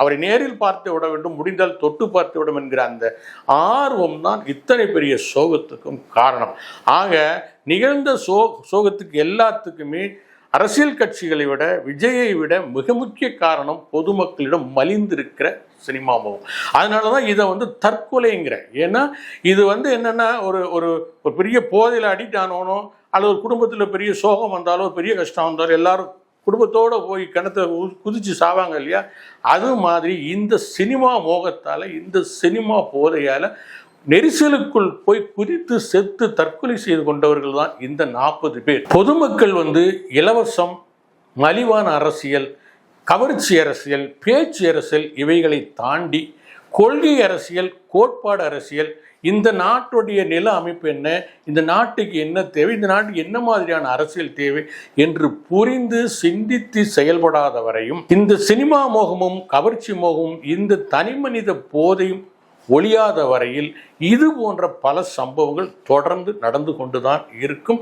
அவரை நேரில் பார்த்து விட வேண்டும் முடிந்தால் தொட்டு பார்த்து விடும் என்கிற அந்த ஆர்வம் தான் இத்தனை பெரிய சோகத்துக்கும் காரணம். ஆக நிகழ்ந்த சோ சோகத்துக்கு எல்லாத்துக்குமே அரசியல் கட்சிகளை விட விஜயை விட மிக முக்கிய காரணம் பொதுமக்களிடம் மலிந்திருக்கிற சினிமா முகம். அதனால தான் இதை வந்து தற்கொலைங்கிற. ஏன்னா இது வந்து என்னென்னா ஒரு ஒரு ஒரு பெரிய போதையில் அடிக்ட் ஆனவனோ அல்லது ஒரு குடும்பத்தில் பெரிய சோகம் வந்தாலோ பெரிய கஷ்டம் வந்தாலும் எல்லாரும் குடும்பத்தோடு போய் கிணத்துல குதித்து சாவாங்க இல்லையா? அது மாதிரி இந்த சினிமா மோகத்தால் இந்த சினிமா போதையால் நெரிசலுக்குள் போய் குதித்து செத்து தற்கொலை செய்து கொண்டவர்கள் தான் இந்த நாற்பது பேர். பொதுமக்கள் வந்து இலவசம் மலிவான அரசியல் கவர்ச்சி அரசியல் பேச்சு அரசியல் இவைகளை தாண்டி கொள்கை அரசியல் கோட்பாடு அரசியல் இந்த நாட்டுடைய நில அமைப்பு என்ன இந்த நாட்டுக்கு என்ன தேவை இந்த நாட்டுக்கு என்ன மாதிரியான அரசியல் தேவை என்று புரிந்து சிந்தித்து செயல்படாத வரையும் இந்த சினிமா மோகமும் கவர்ச்சி மோகமும் இந்த தனிமனித போதையும் ஒழியாத வரையில் இது போன்ற பல சம்பவங்கள் தொடர்ந்து நடந்து கொண்டுதான் இருக்கும்.